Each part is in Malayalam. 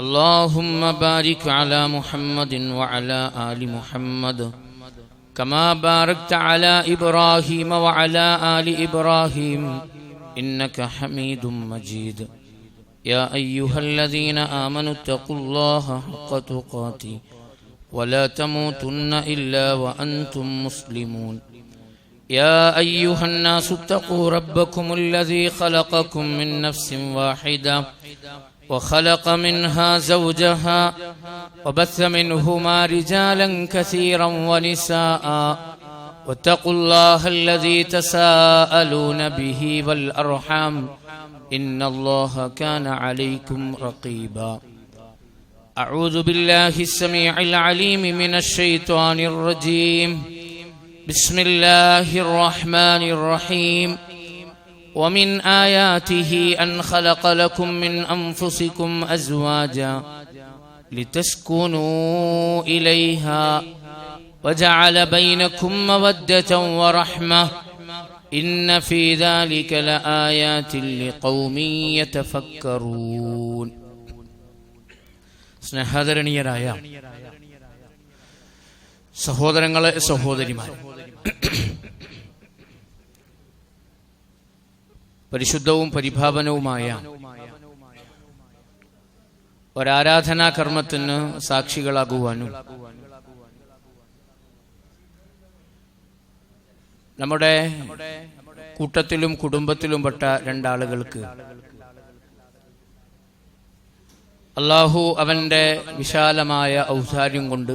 اللهم بارك على محمد وعلى آل محمد. كما باركت على إبراهيم وعلى آل إبراهيم. إنك حميد مجيد. يا أيها الذين آمنوا اتقوا الله حق تقاته. ولا تموتن إلا وأنتم مسلمون. يا أيها الناس اتقوا ربكم الذي خلقكم من نفس واحدة. وخلق منها زوجها وبث منهما رجالا كثيرا ونساء. واتقوا الله الذي تساءلون به والأرحام. إن الله كان عليكم رقيبا. أعوذ بالله السميع العليم من الشيطان الرجيم. بسم الله الرحمن الرحيم. ومن آياته أن خلق لكم من أنفسكم أزواجا لتسكنوا إليها وجعل بينكم مودة ورحمة إن في ذلك لآيات لقوم يتفكرون സ്നേഹാദരണീയരായ സഹോദരങ്ങളെ സഹോദരിമാരെ പരിശുദ്ധവും പരിഭാവനവുമായ ഒരാരാധനാ കർമ്മത്തിന് സാക്ഷികളാകുവാനും നമ്മുടെ കൂട്ടത്തിലും കുടുംബത്തിലും പെട്ട രണ്ടാളുകൾക്ക് അള്ളാഹു അവന്റെ വിശാലമായ ഔദാര്യം കൊണ്ട്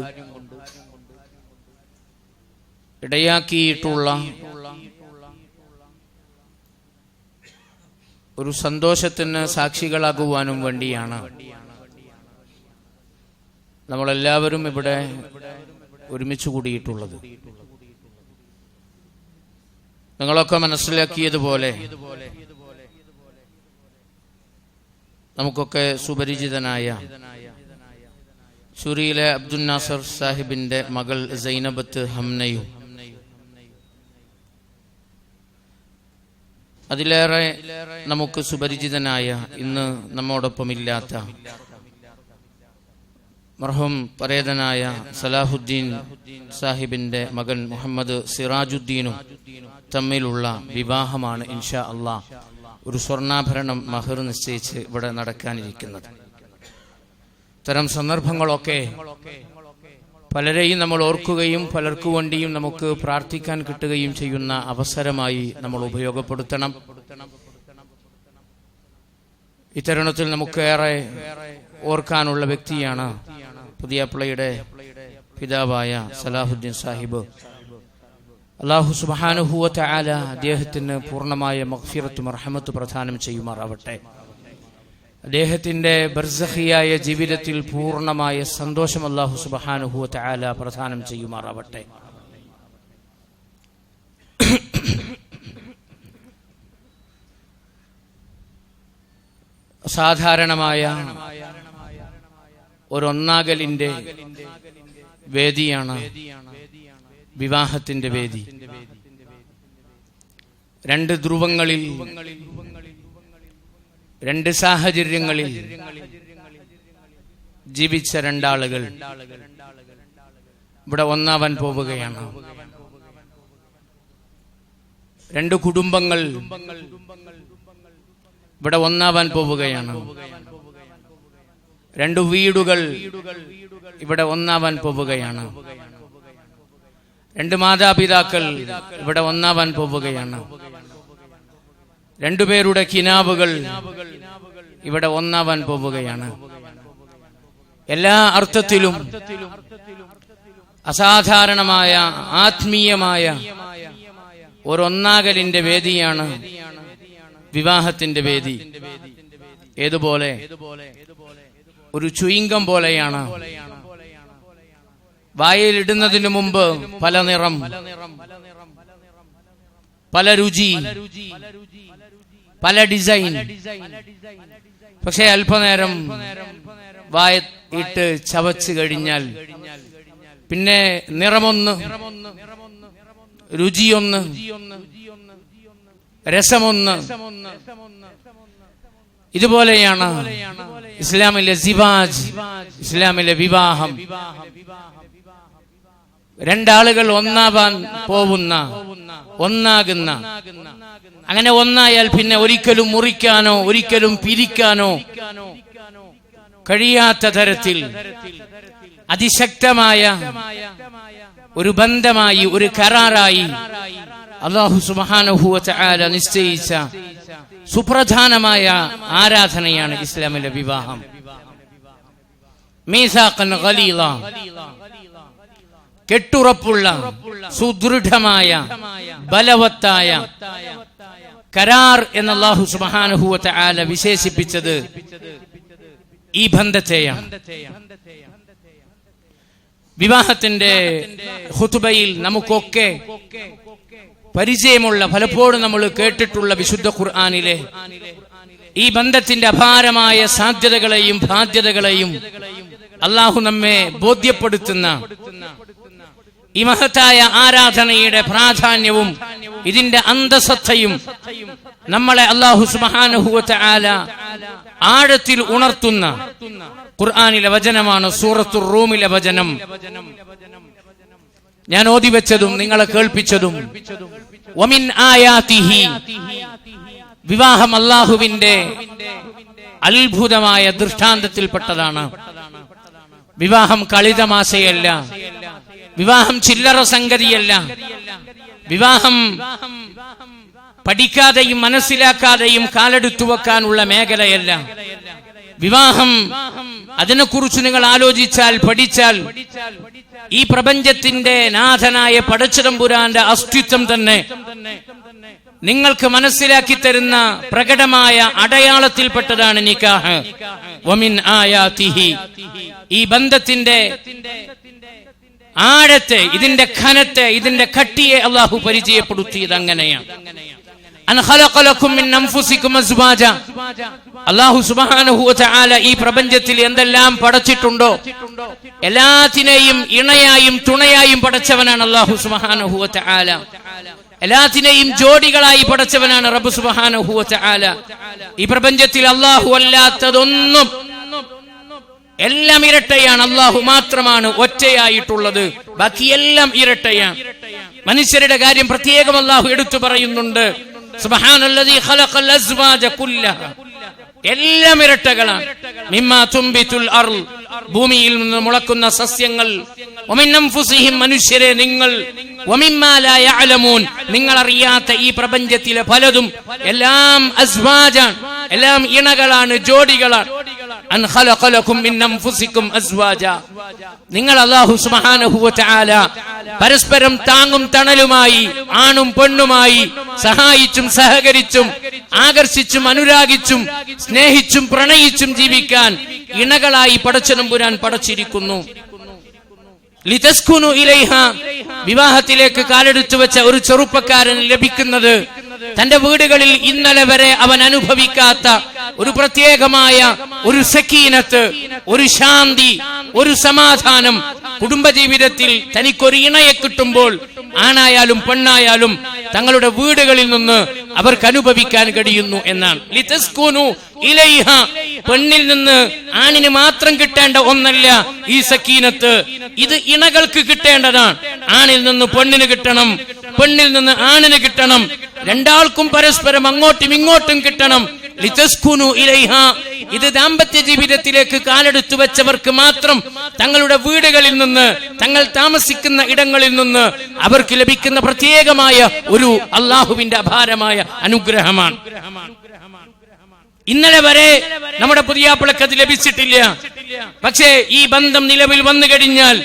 ഇടയാക്കിയിട്ടുള്ള ഒരു സന്തോഷത്തിന് സാക്ഷികളാകുവാനും വേണ്ടിയാണ്. നമ്മളെല്ലാവരും ഇവിടെ ഒരുമിച്ച് കൂടിയിട്ടുള്ളത്. നിങ്ങളൊക്കെ മനസ്സിലാക്കിയതുപോലെ നമുക്കൊക്കെ സുപരിചിതനായ സുറിയിലെ അബ്ദുൽ നാസർ സാഹിബിന്റെ മകൾ സൈനബത്ത് ഹംനയും അതിലേറെ നമുക്ക് സുപരിചിതനായ ഇന്ന് നമ്മോടൊപ്പമില്ലാത്ത മർഹം പരേതനായ സലാഹുദ്ദീൻ സാഹിബിന്റെ മകൻ മുഹമ്മദ് സിറാജുദ്ദീനും തമ്മിലുള്ള വിവാഹമാണ് ഇൻഷാ അള്ളാ ഒരു സ്വർണാഭരണം മഹർ നിശ്ചയിച്ച് ഇവിടെ നടക്കാനിരിക്കുന്നത്. ഇത്തരം സന്ദർഭങ്ങളൊക്കെ പലരെയും നമ്മൾ ഓർക്കുകയും പലർക്കു വേണ്ടിയും നമുക്ക് പ്രാർത്ഥിക്കാൻ കിട്ടുകയും ചെയ്യുന്ന അവസരമായി നമ്മൾ ഉപയോഗപ്പെടുത്തണം. ഇത്തരുണത്തിൽ നമുക്കേറെ ഓർക്കാനുള്ള വ്യക്തിയാണ് പുതിയപ്പിളയുടെ പിതാവായ സലാഹുദ്ദീൻ സാഹിബ്. അള്ളാഹു സുബാനുഹൂവത്തെ ആല അദ്ദേഹത്തിന് പൂർണമായ മഹ്ഫിറത്തും അർഹമത്ത് പ്രധാനം ചെയ്യുമാറാവട്ടെ. അദ്ദേഹത്തിന്റെ ബർസഹിയായ ജീവിതത്തിൽ പൂർണമായ സന്തോഷം അള്ളാഹു സുബാനുഹൂത്ത് ആല പ്രധാനം ചെയ്യുമാറാവട്ടെ. സാധാരണമായ ഒരൊന്നാകലിന്റെ വേദിയാണ് വിവാഹത്തിന്റെ വേദി. രണ്ട് ധ്രുവങ്ങളിൽ രണ്ട് സാഹചര്യങ്ങളിൽ ജീവിച്ച രണ്ടാളുകൾ ഇവിടെ ഒന്നാവാൻ പോവുകയാണ്. രണ്ട് കുടുംബങ്ങൾ ഇവിടെ ഒന്നാവാൻ പോവുകയാണ്. രണ്ട് വീടുകൾ ഇവിടെ ഒന്നാവാൻ പോവുകയാണ്. രണ്ട് മാതാപിതാക്കൾ ഇവിടെ ഒന്നാവാൻ പോവുകയാണ്. രണ്ടുപേരുടെ കിനാബുകൾ ഇവിടെ ഒന്നാവാൻ പോവുകയാണ്. എല്ലാ അർത്ഥത്തിലും അസാധാരണമായ ആത്മീയമായ ഒരൊന്നാകലിന്റെ വേദിയാണ് വിവാഹത്തിന്റെ വേദി. ഏതുപോലെ? ഒരു ചുയിങ്കം പോലെയാണ്. വായയിലിടുന്നതിന് മുമ്പ് പല നിറം പല രുചി പല ഡിസൈൻ. പക്ഷെ അല്പനേരം വായ ഇട്ട് ചവച്ച് കഴിഞ്ഞാൽ പിന്നെ നിറമൊന്ന് രുചിയൊന്ന് രസമൊന്ന്. ഇതുപോലെയാണ് ഇസ്ലാമിലെ സിവാജ് ഇസ്ലാമിലെ വിവാഹം. രണ്ടാളുകൾ ഒന്നാവാൻ പോകുന്ന ഒന്നാകുന്ന അങ്ങനെ ഒന്നായാൽ പിന്നെ ഒരിക്കലും മുറിക്കാനോ ഒരിക്കലും പിരിക്കാനോ കഴിയാത്ത തരത്തിൽ അതിശക്തമായ ഒരു ബന്ധമായി ഒരു കരാറായി അള്ളാഹു സുബാനുഭൂവത്തെ ആല നിശ്ചയിച്ച സുപ്രധാനമായ ആരാധനയാണ് ഇസ്ലാമിലെ വിവാഹം. കെട്ടുറപ്പുള്ള സുദൃഢമായ ബലവത്തായ കരാർ എന്ന അള്ളാഹു സുബാനുഭൂവത്തെ ആല വിശേഷിപ്പിച്ചത് ഈ ബന്ധത്തെയാണ്. വിവാഹത്തിന്റെ ഹുതുബയിൽ നമുക്കൊക്കെ പരിചയമുള്ള പലപ്പോഴും നമ്മൾ കേട്ടിട്ടുള്ള വിശുദ്ധ ഖുർആാനിലെ ഈ ബന്ധത്തിന്റെ അപാരമായ സാധ്യതകളെയും ബാധ്യതകളെയും അള്ളാഹു നമ്മെ ബോധ്യപ്പെടുത്തുന്ന ഈ മഹത്തായ ആരാധനയുടെ പ്രാധാന്യവും ഇതിന്റെ അന്തസത്തയും നമ്മളെ അള്ളാഹു ആല ആഴത്തിൽ ഉണർത്തുന്ന ഖുർആാനിലെ വചനമാണ് സൂറത്തു റൂമിലെ വചനം. ഞാൻ ഓതി വെച്ചതും നിങ്ങളെ കേൾപ്പിച്ചതും. വിവാഹം അള്ളാഹുവിന്റെ അത്ഭുതമായ ദൃഷ്ടാന്തത്തിൽപ്പെട്ടതാണ്. വിവാഹം കളിതമാശയല്ല. വിവാഹം ചില്ലറ സംഗതിയല്ല. വിവാഹം പഠിക്കാതെയും മനസ്സിലാക്കാതെയും കാലെടുത്തു വെക്കാനുള്ള മേഖലയല്ല. വിവാഹം അതിനെക്കുറിച്ച് നിങ്ങൾ ആലോചിച്ചാൽ പഠിച്ചാൽ ഈ പ്രപഞ്ചത്തിന്റെ നാഥനായ പടച്ചിടംപുരാന്റെ അസ്തിത്വം തന്നെ നിങ്ങൾക്ക് മനസ്സിലാക്കി തരുന്ന പ്രകടമായ അടയാളത്തിൽപ്പെട്ടതാണ് നിക്കാഹ്. വമിൻ ആയാതിഹി. ഈ ബന്ധത്തിന്റെ ആഴത്തെ ഇതിന്റെ ഖനത്തെ ഇതിന്റെ കട്ടിയെ അള്ളാഹു പരിചയപ്പെടുത്തിയത് അങ്ങനെയാണ്. അള്ളാഹു വ ഈ പ്രപഞ്ചത്തിൽ എന്തെല്ലാം പടച്ചിട്ടുണ്ടോ? എല്ലാത്തിനെയും ഇണയായും തുണയായും പടച്ചവനാണ് അള്ളാഹു തആല എല്ലാത്തിനെയും ജോഡികളായി പടച്ചവനാണ് റബ്ബു സുബ്ഹാനഹു വ ഈ പ്രപഞ്ചത്തിൽ അള്ളാഹു അല്ലാത്തതൊന്നും എല്ലാം ഇരട്ടയാണ്. അള്ളാഹു മാത്രമാണ് ഒറ്റയായിട്ടുള്ളത്. ബാക്കിയെല്ലാം ഇരട്ടയാണ്. മനുഷ്യരുടെ കാര്യം പ്രത്യേകം അള്ളാഹു എടുത്തു പറയുന്നുണ്ട്. എല്ലാം ഇരട്ടകളാണ്. ഭൂമിയിൽ നിന്ന് മുളക്കുന്ന സസ്യങ്ങൾ. മനുഷ്യരെ നിങ്ങൾ. നിങ്ങൾ അറിയാത്ത ഈ പ്രപഞ്ചത്തിലെ പലതും എല്ലാം അസ്വാജാണ്. എല്ലാം ഇണകളാണ് ജോഡികളാണ്. നിങ്ങൾ അള്ളാഹു തആല പരസ്പരം താങ്ങും തണലുമായി ആണും പെണ്ണുമായി സഹായിച്ചും സഹകരിച്ചും ആകർഷിച്ചും അനുരാഗിച്ചും സ്നേഹിച്ചും പ്രണയിച്ചും ജീവിക്കാൻ ഇണകളായി പടച്ചനമ്പുരാൻ പടച്ചിരിക്കുന്നു. ലിതസ്കുനു വിവാഹത്തിലേക്ക് കാലെടുത്തു വെച്ച ഒരു ചെറുപ്പക്കാരൻ ലഭിക്കുന്നത് തന്റെ വീടുകളിൽ ഇന്നലെ വരെ അവൻ അനുഭവിക്കാത്ത ഒരു പ്രത്യേകമായ ഒരു സക്കീനത്ത് ഒരു ശാന്തി ഒരു സമാധാനം കുടുംബജീവിതത്തിൽ തനിക്കൊരു ഇണയെ കിട്ടുമ്പോൾ ആണായാലും പെണ്ണായാലും തങ്ങളുടെ വീടുകളിൽ നിന്ന് അവർക്ക് അനുഭവിക്കാൻ കഴിയുന്നു എന്നാണ്. ലിതസ്കുനു ഇലൈഹ പെണ്ണിൽ നിന്ന് ആണിന് മാത്രം കിട്ടേണ്ട ഒന്നല്ല ഈ സക്കീനത്ത്. ഇത് ഇണകൾക്ക് കിട്ടേണ്ടതാണ്. ആണിൽ നിന്ന് പെണ്ണിന് കിട്ടണം. പെണ്ണിൽ നിന്ന് ആണിന് കിട്ടണം. രണ്ടാൾക്കും പരസ്പരം അങ്ങോട്ടും ഇങ്ങോട്ടും കിട്ടണം. ലിതസ്കുനു ഇലൈഹ. ഇത് ദാമ്പത്യ ജീവിതത്തിലേക്ക് കാലെടുത്തു വെച്ചവർക്ക് മാത്രം തങ്ങളുടെ വീടുകളിൽ നിന്ന് തങ്ങൾ താമസിക്കുന്ന ഇടങ്ങളിൽ നിന്ന് അവർക്ക് ലഭിക്കുന്ന പ്രത്യേകമായ ഒരു അള്ളാഹുവിന്റെ അപാരമായ അനുഗ്രഹമാണ്. ഇന്നലെ വരെ നമ്മുടെ പുതിയാപ്പിളക്ക് അത് ലഭിച്ചിട്ടില്ല. പക്ഷേ ഈ ബന്ധം നിലവിൽ വന്നു കഴിഞ്ഞാൽ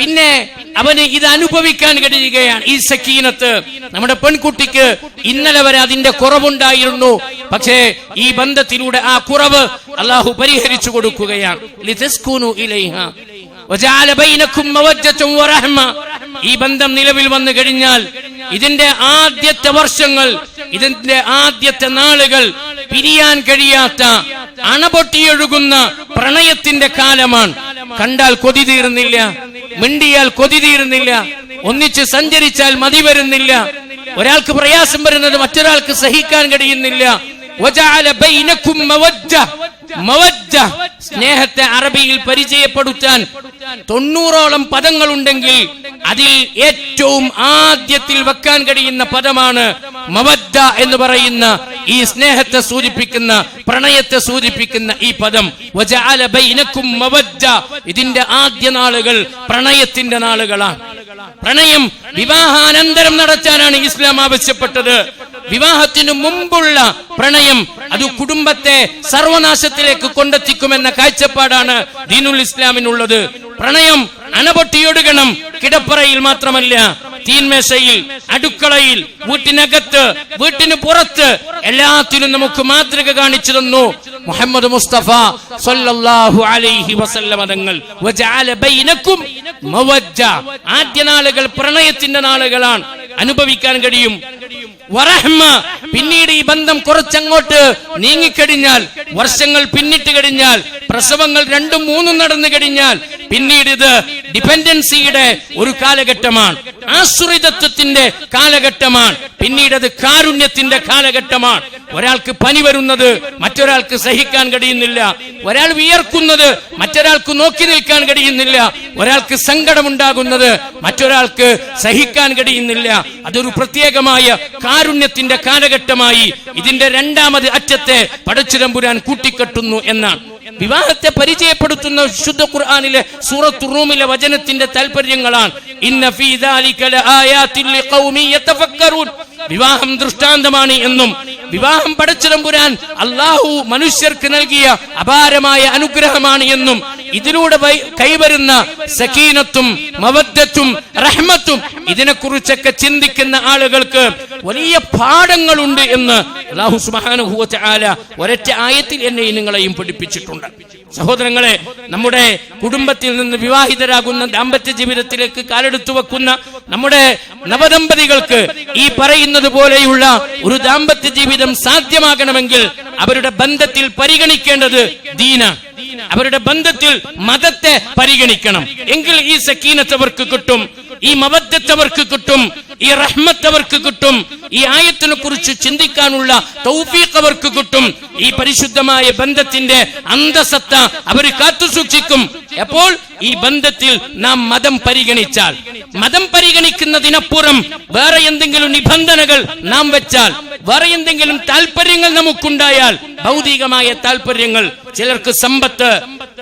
പിന്നെ അവന് ഇത് അനുഭവിക്കാൻ കഴിയുകയാണ്. ഈ സക്കീനത്ത് നമ്മുടെ പെൺകുട്ടിക്ക് ഇന്നലെ വരെ അതിന്റെ കുറവുണ്ടായിരുന്നു. പക്ഷേ ഈ ബന്ധത്തിലൂടെ ആ കുറവ് അള്ളാഹു പരിഹരിച്ചു കൊടുക്കുകയാണ്. ഈ ബന്ധം നിലവിൽ വന്നു കഴിഞ്ഞാൽ ഇതിന്റെ ആദ്യത്തെ വർഷങ്ങൾ ഇതിന്റെ ആദ്യത്തെ നാളുകൾ പിരിയാൻ കഴിയാത്ത അണപൊട്ടിയൊഴുകുന്ന പ്രണയത്തിന്റെ കാലമാണ്. കണ്ടാൽ കൊതി തീരുന്നില്ല മിണ്ടിയാൽ കൊതി തീരുന്നില്ല. ഒന്നിച്ച് സഞ്ചരിച്ചാൽ മതി വരുന്നില്ല. ഒരാൾക്ക് പ്രയാസം വരുന്നത് മറ്റൊരാൾക്ക് സഹിക്കാൻ കഴിയുന്നില്ല. സ്നേഹത്തെ അറബിയിൽ പരിചയപ്പെടുത്താൻ തൊണ്ണൂറോളം പദങ്ങളുണ്ടെങ്കിൽ അതിൽ ഏറ്റവും ആദ്യത്തിൽ വെക്കാൻ കഴിയുന്ന പദമാണ് മവദ്ദ എന്ന് പറയുന്ന ഈ സ്നേഹത്തെ സൂചിപ്പിക്കുന്ന പ്രണയത്തെ സൂചിപ്പിക്കുന്ന ഈ പദം. ബൈനക്കും മവദ്ദ. ഇതിന്റെ ആദ്യ നാളുകൾ പ്രണയത്തിന്റെ നാളുകളാണ്. പ്രണയം വിവാഹാനന്തരം നടത്താനാണ് ഇസ്ലാം ആവശ്യപ്പെട്ടത്. വിവാഹത്തിനു മുമ്പുള്ള പ്രണയം അത് കുടുംബത്തെ സർവനാശത്തിലേക്ക് കൊണ്ടെത്തിക്കുമെന്ന കാഴ്ചപ്പാടാണ് ദീനുൽ ഇസ്ലാമിനുള്ളത്. പ്രണയം അണപൊട്ടിയൊടുകണം. കിടപ്പറയിൽ മാത്രമല്ല തീൻമേശയിൽ അടുക്കളയിൽ വീട്ടിനകത്ത് വീട്ടിന് പുറത്ത് എല്ലാത്തിനും നമുക്ക് മാതൃക കാണിച്ചു തന്നു. മുഹമ്മദ് മുസ്തഫ സല്ലല്ലാഹു അലൈഹി വസല്ലം തങ്ങൾ. ബൈനക്കും ആദ്യ നാളുകൾ പ്രണയത്തിന്റെ നാളുകളാണ്. അനുഭവിക്കാൻ കഴിയും. വറഹ്മ. പിന്നീട് ഈ ബന്ധം കുറച്ചങ്ങോട്ട് നീങ്ങിക്കഴിഞ്ഞാൽ വർഷങ്ങൾ പിന്നിട്ട് കഴിഞ്ഞാൽ പ്രസവങ്ങൾ രണ്ടും മൂന്നും നടന്നു കഴിഞ്ഞാൽ പിന്നീട് ഇത് ഡിപെൻഡൻസിയുടെ ഒരു കാലഘട്ടമാണ്. ആശ്രിതത്വത്തിന്റെ കാലഘട്ടമാണ്. പിന്നീട് അത് കാരുണ്യത്തിന്റെ കാലഘട്ടമാണ്. ഒരാൾക്ക് പനി വരുന്നത് മറ്റൊരാൾക്ക് സഹിക്കാൻ കഴിയുന്നില്ല. ഒരാൾ വിയർക്കുന്നത് മറ്റൊരാൾക്ക് നോക്കി നിൽക്കാൻ കഴിയുന്നില്ല. ഒരാൾക്ക് സങ്കടമുണ്ടാകുന്നത് മറ്റൊരാൾക്ക് സഹിക്കാൻ കഴിയുന്നില്ല. അതൊരു പ്രത്യേകമായ കാരുണ്യത്തിന്റെ കാലഘട്ടമായി ഇതിന്റെ രണ്ടാമത് അറ്റത്തെ പടച്ചിരമ്പുരാൻ കൂട്ടിക്കെട്ടുന്നു എന്നാണ്. വിവാഹത്തെ പരിചയപ്പെടുത്തുന്ന ശുദ്ധ ഖുർആാനിലെ സൂറത്ത് റൂമിലെ വചനത്തിന്റെ താല്പര്യങ്ങളാണ് വിവാഹം ദൃഷ്ടാന്തമാണ് എന്നും വിവാഹം പടച്ചിടമ്പുരാൻ അള്ളാഹു മനുഷ്യർക്ക് നൽകിയ അപാരമായ അനുഗ്രഹമാണ് എന്നും ഇതിലൂടെ കൈവരുന്ന സക്കീനത്തും മവദ്ദത്തും റഹ്മത്തും ഇതിനെക്കുറിച്ചൊക്കെ ചിന്തിക്കുന്ന ആളുകൾക്ക് വലിയ പാഠങ്ങളുണ്ട് എന്ന് അള്ളാഹു സുബ്ഹാനഹു വ തആല ഒരൊറ്റ ആയത്തിൽ എന്നെയും നിങ്ങളെയും പഠിപ്പിച്ചിട്ടുണ്ട്. സഹോദരങ്ങളെ നമ്മുടെ കുടുംബത്തിൽ നിന്ന് വിവാഹിതരാകുന്ന ദാമ്പത്യ ജീവിതത്തിലേക്ക് കാലെടുത്തു വെക്കുന്ന നമ്മുടെ നവദമ്പതികൾക്ക് ഈ പറയുന്നത് പോലെയുള്ള ഒരു ദാമ്പത്യ ജീവിതം സാധ്യമാകണമെങ്കിൽ അവരുടെ ബന്ധത്തിൽ പരിഗണിക്കേണ്ടത് ദീന അവരുടെ ബന്ധത്തിൽ മതത്തെ പരിഗണിക്കണം. എങ്കിൽ ഈ സക്കീനത്ത് അവർക്ക് കിട്ടും. ഈ മബദ്ധത്ത് അവർക്ക് കിട്ടും ഈ റഹ്മത്ത് അവർക്ക് കിട്ടും ഈ ആയത്തിനെ കുറിച്ച് ചിന്തിക്കാനുള്ള തൗഫീഖ് അവർക്ക് കിട്ടും. ഈ പരിശുദ്ധമായ ബന്ധത്തിന്റെ അന്തസത്ത അവർ കാത്തുസൂക്ഷിക്കും എപ്പോൾ ഈ ബന്ധത്തിൽ നാം മതം പരിഗണിച്ചാൽ മതം പരിഗണിക്കുന്നതിനപ്പുറം വേറെ എന്തെങ്കിലും നിബന്ധനകൾ നാം വെച്ചാൽ വേറെ എന്തെങ്കിലും താല്പര്യങ്ങൾ നമുക്കുണ്ടായാൽ ഭൗതികമായ താല്പര്യങ്ങൾ ചിലർക്ക് സമ്പത്ത്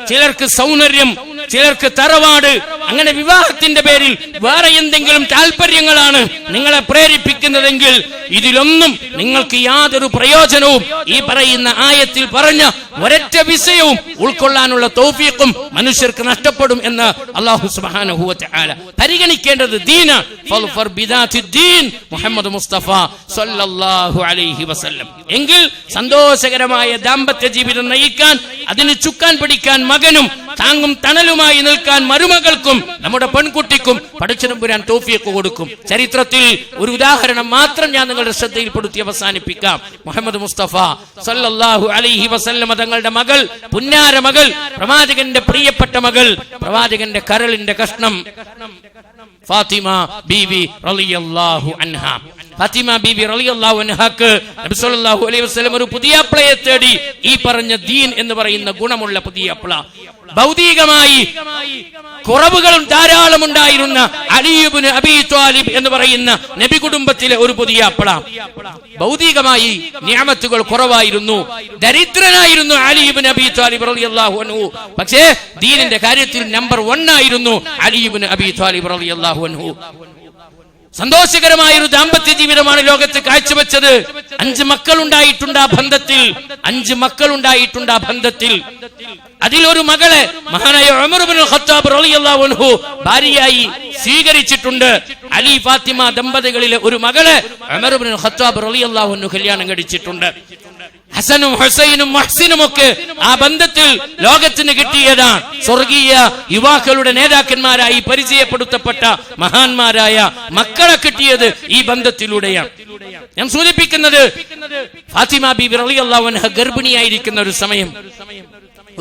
ചിലർക്ക് സൗന്ദര്യം ചിലർക്ക് തറവാട് അങ്ങനെ വിവാഹത്തിന്റെ പേരിൽ വേറെ എന്തെങ്കിലും താല്പര്യങ്ങളാണ് നിങ്ങളെ പ്രേരിപ്പിക്കുന്നതെങ്കിൽ ഇതിലൊന്നും നിങ്ങൾക്ക് യാതൊരു പ്രയോജനവും ഈ പറയുന്ന ആയത്തിൽ പറഞ്ഞ ഒരൊറ്റ വിഷയവും ഉൾക്കൊള്ളാനുള്ള തൗഫീഖും മനുഷ്യർക്ക് നഷ്ടപ്പെടും എന്ന് അള്ളാഹു തആല പരിഗണിക്കേണ്ടത് ദീന. മുഹമ്മദ് മുസ്തഫ സല്ലല്ലാഹു അലൈഹി വസല്ലം. എങ്കിൽ സന്തോഷകരമായ ദാമ്പത്യ ജീവിതം നയിക്കാൻ അതിന് ചുക്കാൻ പിടിക്കാൻ മകനും താങ്ങും തണലുമായി നിൽക്കാൻ മരുമകൾക്കും നമ്മുടെ പെൺകുട്ടിക്കും പഠിച്ചനമ്പുരാൻ തോഫിയൊക്കെ കൊടുക്കും. ചരിത്രത്തിൽ ഒരു ഉദാഹരണം മാത്രം ഞാൻ നിങ്ങളുടെ ശ്രദ്ധയിൽപ്പെടുത്തി അവസാനിപ്പിക്കാം. മുഹമ്മദ് മുസ്തഫ സല്ലല്ലാഹു അലൈഹി വസല്ലമ തങ്ങളുടെ മകൾ പുന്നാര മകൾ പ്രവാചകന്റെ പ്രിയപ്പെട്ട മകൾ പ്രവാചകന്റെ കരളിന്റെ കഷ്ണം. ഫാത്തിമ ബീവി റളിയല്ലാഹു അൻഹ. ഫാത്തിമ ബീബി റളിയല്ലാഹു അൻഹാക്ക് നബി സല്ലല്ലാഹു അലൈഹി വസല്ലം ഒരു പുതിയ അപ്ലയെ തേടി ഈ പറഞ്ഞ ദീൻ എന്ന് പറയുന്ന ഗുണമുള്ള പുതിയ അപ്ല ഭൗതികമായി കുറവുകളും ധാരാളം ഉണ്ടായിരുന്ന അലിയുബിന് അബി ത്വാലിബ് എന്ന് പറയുന്ന നബി കുടുംബത്തിലെ ഒരു പുതിയ അപ്പള ഭൗതികമായി നിയമത്തുകൾ കുറവായിരുന്നു. ദരിദ്രനായിരുന്നു അലിയുബിൻ അബി ത്വാലിബ് റളിയല്ലാഹു അൻഹു. പക്ഷേ ദീനിന്റെ കാര്യത്തിൽ നമ്പർ വൺ ആയിരുന്നു അലിയുബിൻ അബി ത്വാലിബ് റളിയല്ലാഹു അൻഹു. സന്തോഷകരമായ ഒരു ദാമ്പത്യ ജീവിതമാണ് ലോകത്ത് കാഴ്ചവെച്ചത്. അഞ്ച് മക്കൾ ഉണ്ടായിട്ടുണ്ട് ആ ബന്ധത്തിൽ. അഞ്ച് മക്കൾ ഉണ്ടായിട്ടുണ്ട് ആ ബന്ധത്തിൽ. അതിലൊരു മകളെ മഹാനായ ഖത്താബ് ഭാര്യയായി സ്വീകരിച്ചിട്ടുണ്ട്. അലി ഫാത്തിമ ദമ്പതികളിലെ ഒരു മകളെ ഖത്താബ് കല്യാണം കഴിച്ചിട്ടുണ്ട്. ഹസനും ഹുസൈനും മഹ്സിനും ഒക്കെ ആ ബന്ധത്തിൽ ലോകത്തിന് കിട്ടിയതാണ്. സ്വർഗീയ യുവാക്കളുടെ നേതാക്കന്മാരായി പരിചയപ്പെടുത്തപ്പെട്ട മഹാന്മാരായ മക്കളെ കിട്ടിയത് ഈ ബന്ധത്തിലൂടെയാണ്. ഞാൻ സൂചിപ്പിക്കുന്നത് ഫാത്തിമ ബി റളിയല്ലാഹു അൻഹ ഗർഭിണിയായിരിക്കുന്ന ഒരു സമയം.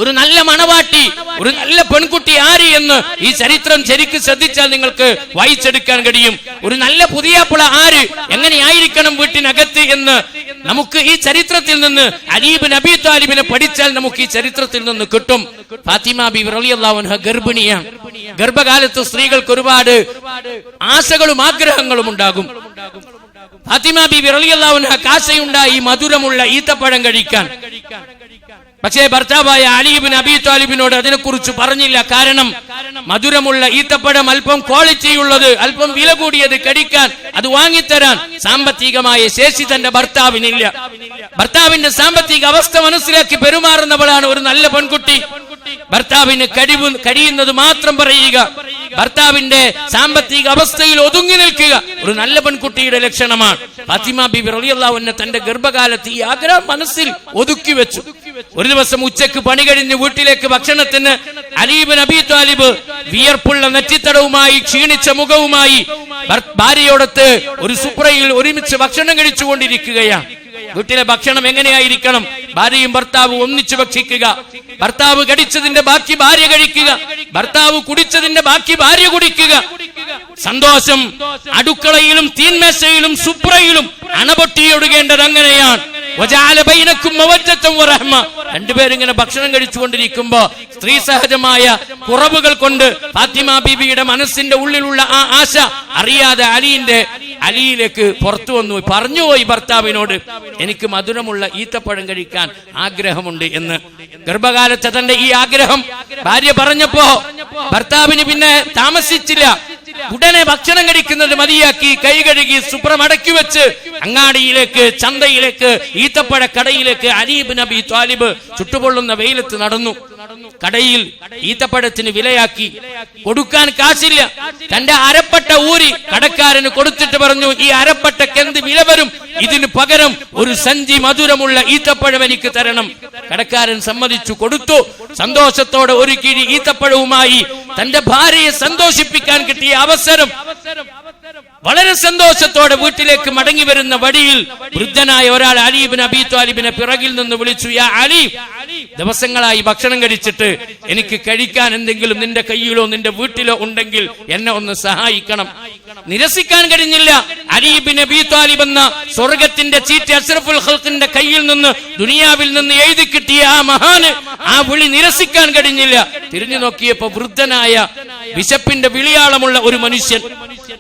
ഒരു നല്ല മണവാട്ടി ഒരു നല്ല പെൺകുട്ടി ആര് എന്ന് ഈ ചരിത്രം ശരിക്ക് ശ്രദ്ധിച്ചാൽ നിങ്ങൾക്ക് വായിച്ചെടുക്കാൻ കഴിയും. ഒരു നല്ല പുതിയാപ്പിള ആര് എങ്ങനെയായിരിക്കണം വീട്ടിനകത്ത് എന്ന് നമുക്ക് ഈ ചരിത്രത്തിൽ നിന്ന് അലീബ് നബി താലിബിനെ പഠിച്ചാൽ നമുക്ക് ഈ ചരിത്രത്തിൽ നിന്ന് കിട്ടും. ഫാത്തിമ ബി റളിയല്ലാഹു ഗർഭിണിയാണ് ഗർഭകാലത്ത് സ്ത്രീകൾക്ക് ഒരുപാട് ആശകളും ആഗ്രഹങ്ങളും ഉണ്ടാകും. ഫാത്തിമ ബി റളിയല്ലാഹു അൻഹ കാശയുണ്ടായി മധുരമുള്ള ഈത്തപ്പഴം കഴിക്കാൻ. പക്ഷേ ഭർത്താവായ അലീബിൻ അബി താലിബിനോട് അതിനെക്കുറിച്ച് പറഞ്ഞില്ല. കാരണം മധുരമുള്ള ഈത്തപ്പഴം അല്പം ക്വാളിറ്റിയുള്ളത് അല്പം വില കൂടിയത് കടിക്കാൻ അത് വാങ്ങിത്തരാൻ സാമ്പത്തികമായ ശേഷി തന്റെ ഭർത്താവിനില്ല. ഭർത്താവിന്റെ സാമ്പത്തിക അവസ്ഥ മനസ്സിലാക്കി പെരുമാറുന്നവളാണ് ഒരു നല്ല പെൺകുട്ടി. ഭർത്താവിന് കഴിവ് കഴിയുന്നത് മാത്രം പറയുക. ഭർത്താവിന്റെ സാമ്പത്തിക അവസ്ഥയിൽ ഒതുങ്ങി നിൽക്കുക ഒരു നല്ല പെൺകുട്ടിയുടെ ലക്ഷണമാണ്. ഫാത്തിമ ബിബി റളിയല്ലാഹു അൻഹ തന്റെ ഗർഭകാലത്ത് ഈ ആഗ്രഹം മനസ്സിൽ ഒതുക്കി വെച്ചു. ഒരു ദിവസം ഉച്ചയ്ക്ക് പണി കഴിഞ്ഞ് വീട്ടിലേക്ക് ഭക്ഷണത്തിന് അലീബ് നബി താലിബ് വിയർപ്പുള്ള നെറ്റിത്തടവുമായി ക്ഷീണിച്ച മുഖവുമായി ഭാര്യയോടത്ത് ഒരു സുപ്രയിൽ ഒരുമിച്ച് ഭക്ഷണം കഴിച്ചുകൊണ്ടിരിക്കുകയാണ് വീട്ടിലെ ഭക്ഷണം എങ്ങനെയായിരിക്കണം? ഭാര്യയും ഭർത്താവും ഒന്നിച്ചു ഭക്ഷിക്കുക. ഭർത്താവ് കടിച്ചതിന്റെ ബാക്കി ഭാര്യ കഴിക്കുക. ഭർത്താവ് കുടിച്ചതിന്റെ ബാക്കി ഭാര്യ കുടിക്കുക. സന്തോഷം അടുക്കളയിലും തീന്മേശയിലും സുപ്രയിലും അണപൊട്ടിയൊടുകേണ്ടത് അങ്ങനെയാണ്. വറഹ്മ. രണ്ടുപേരിങ്ങനെ ഭക്ഷണം കഴിച്ചുകൊണ്ടിരിക്കുമ്പോ സ്ത്രീ സഹജമായ കുറവുകൾ കൊണ്ട് ഫാത്തിമ ബീബിയുടെ മനസ്സിന്റെ ഉള്ളിലുള്ള ആ ആശ അറിയാതെ അലിന്റെ അലിയിലേക്ക് പുറത്തു വന്നു പോയി. പറഞ്ഞുപോയി ഭർത്താവിനോട് എനിക്ക് മധുരമുള്ള ഈത്തപ്പഴം കഴിക്കാൻ ആഗ്രഹമുണ്ട് എന്ന്. ഗർഭകാലത്തെ തന്റെ ഈ ആഗ്രഹം ഭാര്യ പറഞ്ഞപ്പോ ഭർത്താവിന് പിന്നെ താമസിച്ചില്ല. ഉടനെ ഭക്ഷണം കഴിക്കുന്നത് മതിയാക്കി കൈ കഴുകി സുപ്രമടക്കി വെച്ച് അങ്ങാടിയിലേക്ക് ചന്തയിലേക്ക് ഈത്തപ്പഴ കടയിലേക്ക് അലീബ് നബി താലിബ് ചുട്ടുപൊള്ളുന്ന വെയിലത്ത് നടന്നു. കടയിൽ ഈത്തപ്പഴത്തിന് വിലയാക്കി. കൊടുക്കാൻ കാശില്ല. തന്റെ അരപ്പെട്ട ഊരി കടക്കാരന് കൊടുത്തിട്ട് പറഞ്ഞു ഈ അരപ്പട്ടക്ക് എന്ത് വില വരും? ഇതിന് പകരം ഒരു സഞ്ചി മധുരമുള്ള ഈത്തപ്പഴം എനിക്ക് തരണം. കടക്കാരൻ സമ്മതിച്ചു കൊടുത്തു. സന്തോഷത്തോടെ ഒരു കിഴി ഈത്തപ്പഴവുമായി തന്റെ ഭാര്യയെ സന്തോഷിപ്പിക്കാൻ കിട്ടിയ അവസരം വളരെ സന്തോഷത്തോടെ വീട്ടിലേക്ക് മടങ്ങി വരുന്ന വഴിയിൽ വൃദ്ധനായ ഒരാൾ അലീബിൻ അബി താലിബിനെ പിറകിൽ നിന്ന് വിളിച്ചു യാ അലി ദിവസങ്ങളായി ഭക്ഷണം കഴിച്ചിട്ട് എനിക്ക് കഴിക്കാൻ എന്തെങ്കിലും നിന്റെ കയ്യിലോ നിന്റെ വീട്ടിലോ ഉണ്ടെങ്കിൽ എന്നെ ഒന്ന് സഹായിക്കണം. നിരസിക്കാൻ കഴിഞ്ഞില്ല. അലീബിൻ അബി താലിബ് എന്ന സ്വർഗത്തിന്റെ ചീറ്റ് അഷ്റഫുൽ ഹൽക്കിന്റെ കയ്യിൽ നിന്ന് ദുനിയാവിൽ നിന്ന് എഴുതി കിട്ടിയ ആ മഹാന് ആ വിളി നിരസിക്കാൻ കഴിഞ്ഞില്ല. തിരിഞ്ഞു നോക്കിയപ്പോ വൃദ്ധനായ വിശപ്പിന്റെ വിളിയാളമുള്ള ഒരു മനുഷ്യൻ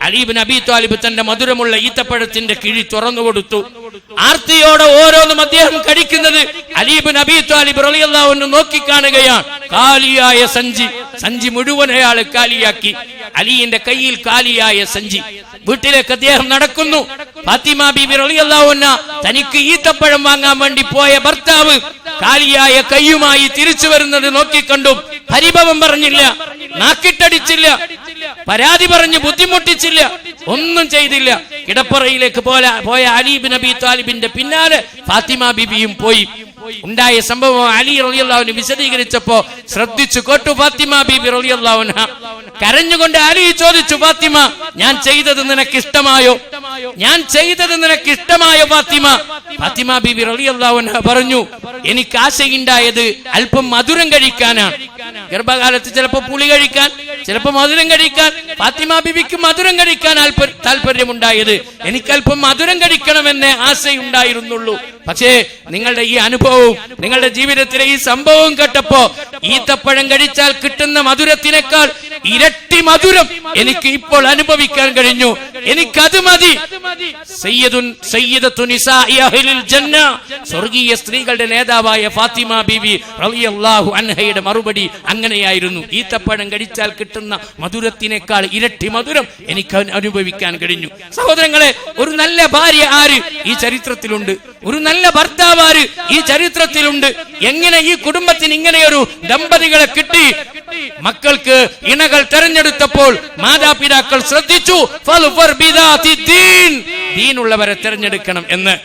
അലീബ് നബി താലിബ് തന്റെ മധുരമുള്ള ഈത്തപ്പഴത്തിന്റെ കിഴി തുറന്നു കൊടുത്തു. ആർത്തിയോടെ ഓരോന്നും അദ്ദേഹം കഴിക്കുന്നത് അലീബ് നബി താലിബ് റളിയല്ലാഹു നോക്കിക്കാണുകയാണ്. കാലിയായ സഞ്ചി. സഞ്ചി മുഴുവൻ അയാൾ കാലിയാക്കി. അലിയുടെ കയ്യിൽ കാലിയായ സഞ്ചി. വീട്ടിലേക്ക് അദ്ദേഹം നടക്കുന്നു. ഫാത്തിമ ബീബി റളിയല്ലാഹു അൻഹ തനിക്ക് ഈത്തപ്പഴം വാങ്ങാൻ വേണ്ടി പോയ ഭർത്താവ് കാലിയായ കയ്യുമായി തിരിച്ചു വരുന്നത് നോക്കിക്കണ്ടു പരിഭവം പറഞ്ഞില്ല നാക്കിട്ടടിച്ചില്ല പരാതി പറഞ്ഞ് ബുദ്ധിമുട്ടിച്ചില്ല ഒന്നും ചെയ്തില്ല. കിടപ്പറയിലേക്ക് പോലെ പോയ അലീബ് നബി താലിബിന്റെ പിന്നാലെ ഫാത്തിമ ബിബിയും പോയി. ഉണ്ടായ സംഭവം അലി റളിയല്ലാവിന് വിശദീകരിച്ചപ്പോ ശ്രദ്ധിച്ചു കേട്ടു ഫാത്തിമ ബിബി റളിയല്ലാഹുന കരഞ്ഞുകൊണ്ട് അലി ചോദിച്ചു ഫാത്തിമ ഞാൻ ചെയ്തത് നിനക്ക് ഇഷ്ടമായോ? ഞാൻ ചെയ്തത് നിനക്ക് ഇഷ്ടമായോ ഫാത്തിമ? ഫാത്തിമ ബിബി അൻഹ പറഞ്ഞു എനിക്ക് ആശയുണ്ടായത് അല്പം മധുരം കഴിക്കാനാണ്. ഗർഭകാലത്ത് ചിലപ്പോ പുളി കഴിക്കാൻ ചിലപ്പോ മധുരം കഴിക്കാൻ. ഫാത്തിമ ബിബിക്ക് മധുരം കഴിക്കാൻ താല്പര്യമുണ്ടായത് എനിക്കല്പം മധുരം കഴിക്കണമെന്ന് ആശയുണ്ടായിരുന്നുള്ളൂ. പക്ഷേ നിങ്ങളുടെ ഈ അനുഭവവും നിങ്ങളുടെ ജീവിതത്തിലെ ഈ സംഭവവും കേട്ടപ്പോ ഈത്തപ്പഴം കഴിച്ചാൽ കിട്ടുന്ന മധുരത്തിനേക്കാൾ ഇരട്ടി മധുരം എനിക്ക് ഇപ്പോൾ അനുഭവിക്കാൻ കഴിഞ്ഞു. എനിക്കത് മതി. സ്വർഗീയ സ്ത്രീകളുടെ നേതാവായ ഫാത്തിമ ബീവി റളിയല്ലാഹു അൻഹയുടെ മറുപടി അങ്ങനെയായിരുന്നു. ഈത്തപ്പഴം കഴിച്ചാൽ കിട്ടുന്ന മധുരത്തിനേക്കാൾ ഇരട്ടി മധുരം എനിക്ക് അനു- അനുഭവിക്കാൻ കഴിഞ്ഞു. സഹോദരങ്ങളെ ഒരു നല്ല ഭാര്യ ആര്? ഈ ചരിത്രത്തിലുണ്ട്. ഒരു നല്ല ഭർത്താവ് ആര്? ഈ ചരിത്രത്തിലുണ്ട്. എങ്ങനെ ഈ കുടുംബത്തിന് ഇങ്ങനെയൊരു ദമ്പതികളെ കിട്ടി? മക്കൾക്ക് ഇണകൾ തെരഞ്ഞെടുത്തപ്പോൾ മാതാപിതാക്കൾ ശ്രദ്ധിച്ചു. ദീൻ. ദീനുള്ളവരെ തെരഞ്ഞെടുക്കണം എന്ന്.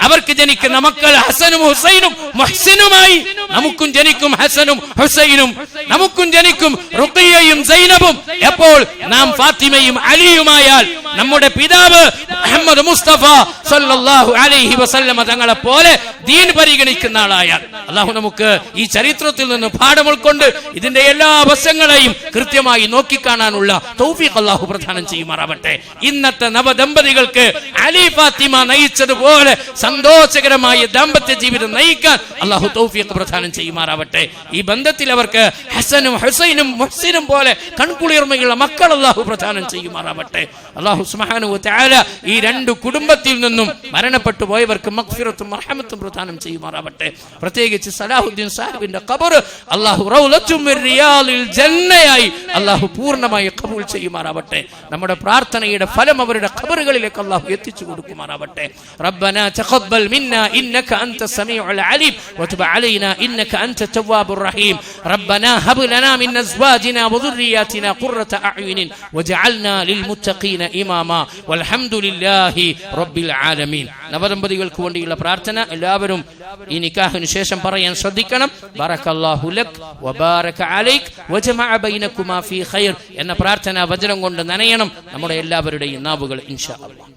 അവർക്ക് ജനിക്കുന്ന മക്കൾ ഹസനും ഹുസൈനും മുഹ്സിനുമായി. നമുക്കും ജനിക്കും ഹസനും ഹുസൈനും. നമുക്കും ജനിക്കും റുഖിയയും സൈനബും. എപ്പോൾ? നാം ഫാത്തിമയും അലിയുമായാൽ. നമ്മുടെ പിതാവ് മുഹമ്മദ് മുസ്തഫ സല്ലല്ലാഹു അലൈഹി വസല്ലമ തങ്ങളെ പോലെ ദീൻ പരിഗണിക്കുന്ന ആളായാൽ അള്ളാഹു നമുക്ക് ഈ ചരിത്രത്തിൽ നിന്ന് പാഠം ഉൾക്കൊണ്ട് ഇതിന്റെ എല്ലാ വശങ്ങളെയും കൃത്യമായി നോക്കിക്കാണാനുള്ള തൗഫീഖ് അള്ളാഹു പ്രധാനം ചെയ്യുമാറാവട്ടെ. ഇന്നത്തെ നവദമ്പതികൾക്ക് അലി ഫാത്തിമ നയിച്ചതുപോലെ സന്തോഷകരമായ ദാമ്പത്യ ജീവിതം നയിക്കാൻ അള്ളാഹു തൗഫീഖ് പ്രധാനം ചെയ്യുമാറാവട്ടെ. ഈ ബന്ധത്തിൽ അവർക്ക് ഹസനും ഹുസൈനും മുഹ്സിനും പോലെ കൺകുളിർമയുള്ള മക്കൾ അള്ളാഹു പ്രധാനം ചെയ്യുമാറാവട്ടെ. അള്ളാഹു സുബ്ഹാനഹു വ ഈ രണ്ട് കുടുംബത്തിൽ നിന്നും മരണപ്പെട്ടു പോയവർക്ക് മഗ്ഫിറത്തും മർഹമത്തും പ്രദാനം ചെയ്യുമാറാവട്ടെ. പ്രത്യേകിച്ച് സലാഹുദ്ദീൻ സാഹിബിന്റെ ഖബർ അള്ളാഹു ജന്നയായി അള്ളാഹു പൂർണമായി കബൂൽ ചെയ്യുമാറാവട്ടെ. നമ്മുടെ പ്രാർത്ഥനയുടെ ഫലം അവരുടെ ഖബറുകളിലേക്ക് അള്ളാഹു എത്തിച്ചു കൊടുക്കുമാറാവട്ടെ. റബ്ബന തഖബ്ബൽ انك ഇന്നക അൻത സമീഉൽ അലീം علينا അലൈനാ ഇന്നക അൻത الرحيم റഹീം. هب ഹബ് ലനാ ازواجنا അസ്വാജിനാ قرة اعين وجعلنا വജഅൽനാ ലിൽമുത്തഖീന ഇമാമാ വൽഹംദുലില്ലാഹി റബ്ബിൽ ആലമീൻ. നവദമ്പതികൾക്ക് വേണ്ടിയുള്ള പ്രാർത്ഥന എല്ലാവരും ഈ നിക്കാഹിന് ശേഷം പറയാൻ ശ്രദ്ധിക്കണം. ബറക്കല്ലാഹു ലക് വബാരക അലൈക് വജമഅ ബൈനകുമാ ഫീ ഖൈർ എന്ന പ്രാർത്ഥന വചനം കൊണ്ട് നനയണം നമ്മുടെ എല്ലാവരുടെയും നാവുകൾ ഇൻഷാ അല്ലാഹ്.